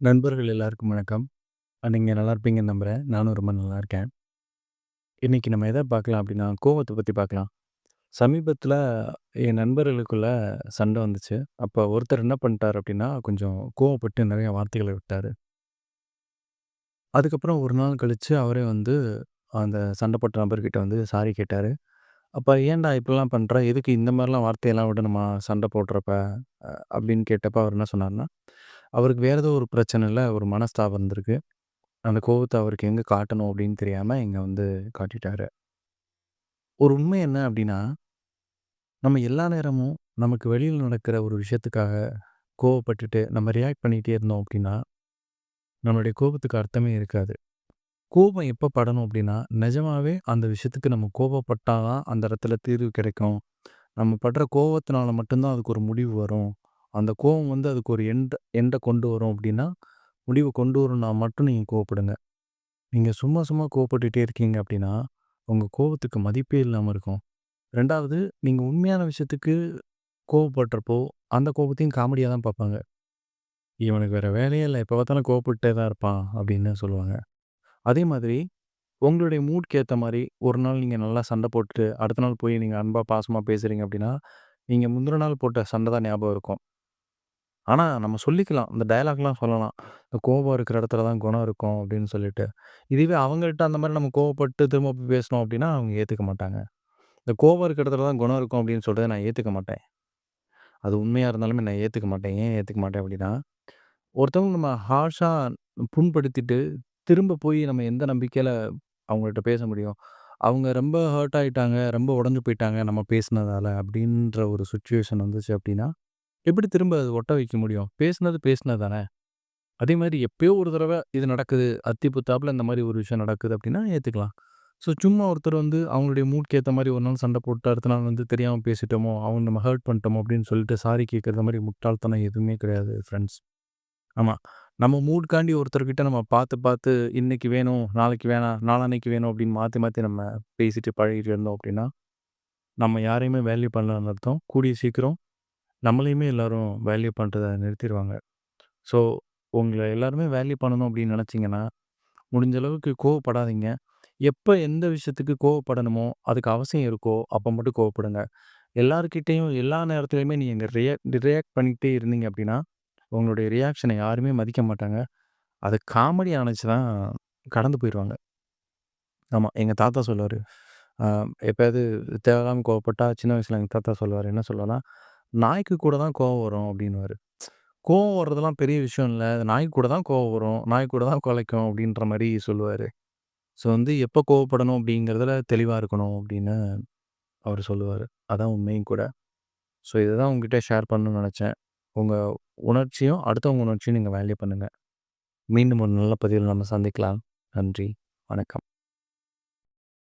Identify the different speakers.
Speaker 1: நண்பர்கள் எல்லாருக்கும் வணக்கம். நீங்கள் நல்லா இருப்பீங்கன்னு நம்புகிறேன் நானும் ரொம்ப நல்லா இருக்கேன். இன்னைக்கு நம்ம எதை பார்க்கலாம் அப்படின்னா கோவத்தை பற்றி பார்க்கலாம். சமீபத்தில் என் நண்பர்களுக்குள்ள சண்டை வந்துச்சு. அப்போ ஒருத்தர் என்ன பண்ணிட்டாரு அப்படின்னா கொஞ்சம் கோவப்பட்டு நிறைய வார்த்தைகளை விட்டார் அதுக்கப்புறம் ஒரு நாள் கழித்து அவரே வந்து அந்த சண்டைப்பட்ட போட்ட நபர்கிட்ட வந்து சாரி கேட்டார் அப்போ "ஏன்டா இப்படிலாம் பண்ணுற எதுக்கு இந்த மாதிரிலாம் வார்த்தையெல்லாம் விடணுமா? சண்டை போடுறப்ப?" அப்படின்னு கேட்டப்போ அவர் என்ன சொன்னார்னா அவருக்கு வேறு ஏதோ ஒரு பிரச்சனையில் ஒரு மனஸ்தாபம் இருந்திருக்கு. அந்த கோவத்த அவருக்கு எங்க காட்டணும் அப்படின்னு தெரியாம இங்க வந்து காட்டிட்டாரு. ஒரு உண்மை என்ன அப்படின்னா, நம்ம எல்லா நேரமும் நமக்கு வெளியில நடக்கிற ஒரு விஷயத்துக்காக கோவப்பட்டுட்டு நம்ம ரியாக்ட் பண்ணிட்டே இருந்தோம் அப்படின்னா, நம்மளுடைய கோபத்துக்கு அர்த்தமே இருக்காது. கோபம் எப்போ படணும் அப்படின்னா, நிஜமாவே அந்த விஷயத்துக்கு நம்ம கோபப்பட்டா தான் அந்த இடத்துல தீர்வு கிடைக்கும். நம்ம படுற கோவத்தினால மட்டும் தான் அதுக்கு ஒரு முடிவு வரும். அந்த கோபம் வந்து அதுக்கு ஒரு எண்ட் எண்டை கொண்டு வரும் அப்படின்னா, முடிவு கொண்டு வரும்னா மட்டும் நீங்கள் கோவப்படுங்க. நீங்கள் சும்மா சும்மா கோவப்பட்டுகிட்டே இருக்கீங்க அப்படின்னா, உங்கள் கோவத்துக்கு மதிப்பே இல்லாமல் இருக்கும். ரெண்டாவது நீங்கள் உண்மையான விஷயத்துக்கு கோவப்படுறப்போ, அந்த கோபத்தையும் காமெடியாக தான் பார்ப்பாங்க. "இவனுக்கு வேறு வேலையே இல்லை இப்போ பார்த்தாலும் கோவப்பட்டே தான் இருப்பான்" அப்படின்னு சொல்லுவாங்க. அதே மாதிரி உங்களுடைய மூட்க்கு ஏற்ற மாதிரி ஒரு நாள் நீங்கள் நல்லா சண்டை போட்டுட்டு, அடுத்த நாள் போய் நீங்கள் அன்பாக பாசமாக பேசுகிறீங்க அப்படின்னா, நீங்கள் முந்தின நாள் போட்ட சண்டை தான் ஞாபகம் இருக்கும். ஆனால் நம்ம சொல்லிக்கலாம். இந்த டயலாக்லாம் சொல்லலாம். "இந்த கோபம் இருக்கிற இடத்துல தான் குணம் இருக்கும்" அப்படின்னு சொல்லிட்டு. இதுவே அவங்கள்ட்ட அந்த மாதிரி நம்ம கோவப்பட்டு திரும்ப போய் பேசணும் அப்படின்னா, அவங்க ஏற்றுக்க மாட்டாங்க. இந்த கோபம் இருக்கிற இடத்துல தான் குணம் இருக்கும் அப்படின்னு சொல்கிறத நான் ஏற்றுக்க மாட்டேன். அது உண்மையாக இருந்தாலுமே நான் ஏற்றுக்க மாட்டேன். ஏன் ஏற்றுக்க மாட்டேன் அப்படின்னா, ஒருத்தவங்க நம்ம ஹார்ஷாக புண்படுத்திட்டு, திரும்ப போய் நம்ம எந்த நம்பிக்கையில் அவங்கள்ட்ட பேச முடியும்? அவங்க ரொம்ப ஹர்ட் ஆகிட்டாங்க ரொம்ப உடஞ்சு போயிட்டாங்க நம்ம பேசினதால் அப்படின்ற ஒரு சுச்சுவேஷன் வந்துச்சு அப்படின்னா, எப்படி திரும்ப அது ஒட்ட வைக்க முடியும்? பேசுனது பேசினது தானே. அதே மாதிரி எப்பயோ ஒரு தடவை இது நடக்குது, அத்திபுத்தாப்புல இந்த மாதிரி ஒரு விஷயம் நடக்குது அப்படின்னா ஏற்றுக்கலாம் ஸோ சும்மா ஒருத்தர் வந்து அவங்களுடைய மூட்க்கு மாதிரி ஒரு நாள் சண்டை போட்டு, அடுத்த நாள் வந்து தெரியாமல் பேசிட்டோமோ, அவங்க நம்ம ஹர்ட் பண்ணிட்டோமோ அப்படின்னு சொல்லிட்டு சாரி கேட்குறது மாதிரி முட்டாள்தனம் எதுவுமே கிடையாது ஃப்ரெண்ட்ஸ். ஆமாம் நம்ம மூட்காண்டி ஒருத்தர்கிட்ட நம்ம பார்த்து, பார்த்து இன்னைக்கு வேணும், நாளைக்கு வேணாம், நாளான்னைக்கு வேணும் அப்படின்னு மாற்றி மாற்றி நம்ம பேசிட்டு பழகிட்டு இருந்தோம் அப்படின்னா, நம்ம யாரையுமே வேல்யூ பண்ணலன்னு அர்த்தம். கூடிய சீக்கிரம் நம்மளையுமே எல்லாரும் வேல்யூ பண்ணுறத நிறுத்திருவாங்க. ஸோ, உங்கள எல்லாருமே வேல்யூ பண்ணணும் அப்படின்னு நினச்சிங்கன்னா முடிஞ்ச அளவுக்கு கோவப்படாதீங்க. எப்ப எந்த விஷயத்துக்கு கோவப்படணுமோ, அதுக்கு அவசியம் இருக்கோ, அப்ப மட்டும் கோவப்படுங்க. எல்லார்கிட்டயும் எல்லா நேரத்துலயுமே நீங்க ரியாக் ரியாக்ட் பண்ணிக்கிட்டே இருந்தீங்க அப்படின்னா, உங்களுடைய ரியாக்ஷன யாருமே மதிக்க மாட்டாங்க. அது காமெடி ஆனுச்சுன்னா கடந்து போயிருவாங்க. ஆமா. எங்க தாத்தா சொல்லுவாரு. அ எப்பயாவது தேவையில்லாம கோவப்பட்டா சின்ன வயசுல எங்க தாத்தா சொல்லுவாரு. என்ன சொல்லுவாருன்னா, "நாய்க்கு கூட தான் கோவம் வரும்" அப்படின்னுவாரு. கோவம் வர்றதெல்லாம் பெரிய விஷயம் இல்லை நாய்க்கு கூட தான் கோவம் வரும். நாய் கூட தான் குலைக்கும் அப்படின்ற மாதிரி சொல்லுவார் ஸோ வந்து எப்போ கோவப்படணும் அப்படிங்கிறதுல தெளிவாக இருக்கணும் அப்படின்னு அவர் சொல்லுவார் அதான் உண்மையும் கூட. ஸோ இதை தான் உங்ககிட்ட ஷேர் பண்ணணும்னு நினச்சேன் உங்கள் உணர்ச்சியும், அடுத்தவங்க உணர்ச்சியும் நீங்கள் வேல்யூ பண்ணுங்கள் மீண்டும் ஒரு நல்ல பதிவில் நம்ம சந்திக்கலாம். நன்றி. வணக்கம்.